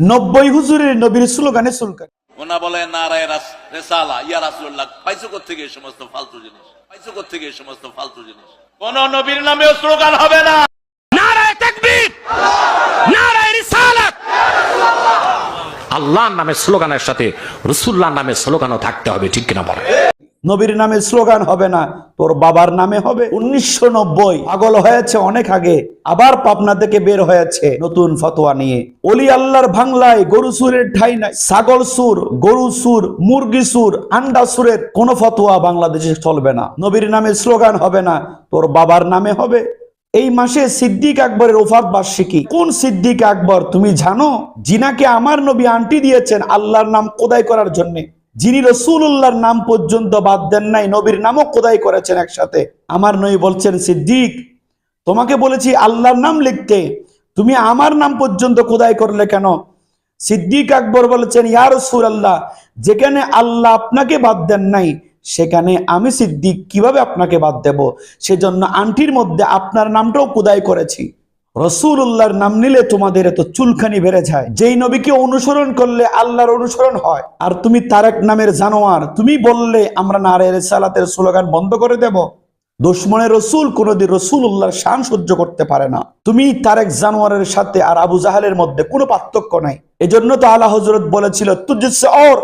নব্বই হুজুরের নবীর স্লোগানে সুলকান ওনা বলে নারায় রেসালা ইয়া রাসুল্লাহ পাইছো থেকে এই সমস্ত ফালতু জিনিস? পাইছো থেকে এই সমস্ত ফালতু জিনিস? কোন নবীর নামেও স্লোগান হবে না। নারায় তাকবীর নারায় রিসালাত। আল্লাহর নামে স্লোগানের সাথে রসুল্লাহর নামে স্লোগানও থাকতে হবে ঠিক কিনা বলে নবীর নামে স্লোগান হবে না, তোর বাবার নামে হবে। উনিশশো নব্বই পাগল হয়েছে অনেক আগে, আবার পাবনা থেকে বের হয়েছে নতুন ফতোয়া নিয়ে। অলি আল্লাহর বাংলায় গরু সুরের ঠাই নাই, ছাগল সুর, গরু সুর, মুরগি সুর, আন্ডা সুরের কোন ফতোয়া বাংলাদেশে চলবে না। নবীর নামে স্লোগান হবে না, তোর বাবার নামে হবে। এই মাসে সিদ্দিক আকবরের ওফাত বার্ষিকী। কোন সিদ্দিক আকবর তুমি জানো? জিনাকে আমার নবী আন্টি দিয়েছেন আল্লাহর নাম কোদাই করার জন্য। যিনি রসুল্লাহর নাম পর্যন্ত বাদ দেন নাই, নবীর নামও কোদাই করেছেন একসাথে। আমার নই বলছেন, সিদ্দিক, তোমাকে বলেছি আল্লাহর নাম লিখতে। তুমি আমার নাম পর্যন্ত কোদাই করলে কেন? সিদ্দিক আকবর বলেছেন ইয়ার সুর আল্লাহ যেখানে আল্লাহ আপনাকে বাদ দেন নাই, সেখানে আমি সিদ্দিক কীভাবে আপনাকে বাদ দেব? সেজন্য আন্টির মধ্যে আপনার নামটাও কুদাই করেছি। রসুল্লাহর নাম নিলে তোমাদের এত চুলখানি বেড়ে যায়। যেই নবীকে অনুসরণ করলে আল্লাহর অনুসরণ হয়। আর তুমি তারেক নামের জানোয়ার, তুমি বললে, আমরা নারের সালাতের স্লোগান বন্ধ করে দেব। দুশ্মনের রসুল কোনদিন রসুল উল্লাহর শান সহ্য করতে পারে না। তুমি তারেক জানোয়ারের সাথে আর আবু জাহালের মধ্যে কোনো পার্থক্য নাই। এজন্য তো আলা হজরত বলেছিল, তুজসে ওর,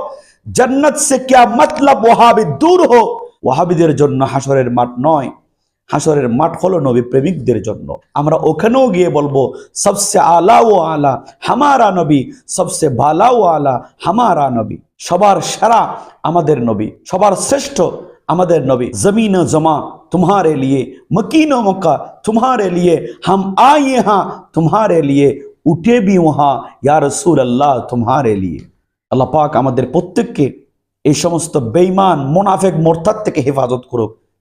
জান্নাত সে কিয়া মতলব ওয়াহাবি দূর হো ওহাবিদের জন্য হাসরের মাঠ নয়। হাসরের মাঠ হলো নবী প্রেমিকদের জন্য আমরা ওখানেও গিয়ে বলবো সবসে আলা ও আলা হামারা নবী সবসে বালা ও আলা হামারা নবী সবার সেরা আমাদের নবী সবার শ্রেষ্ঠ আমাদের নবী জমিন ও জমা तुम्हारे लिए मकीन व मक्का तुम्हारे लिए हम आए यहाँ तुम्हारे लिए উঠে বি ওহা ইয়া রসুল আল্লাহ তোমারে লিয়ে আল্লাহ পাক আমাদের প্রত্যেককে এই সমস্ত বেঈমান মোনাফেক মোরতাদ থেকে হেফাজত করুক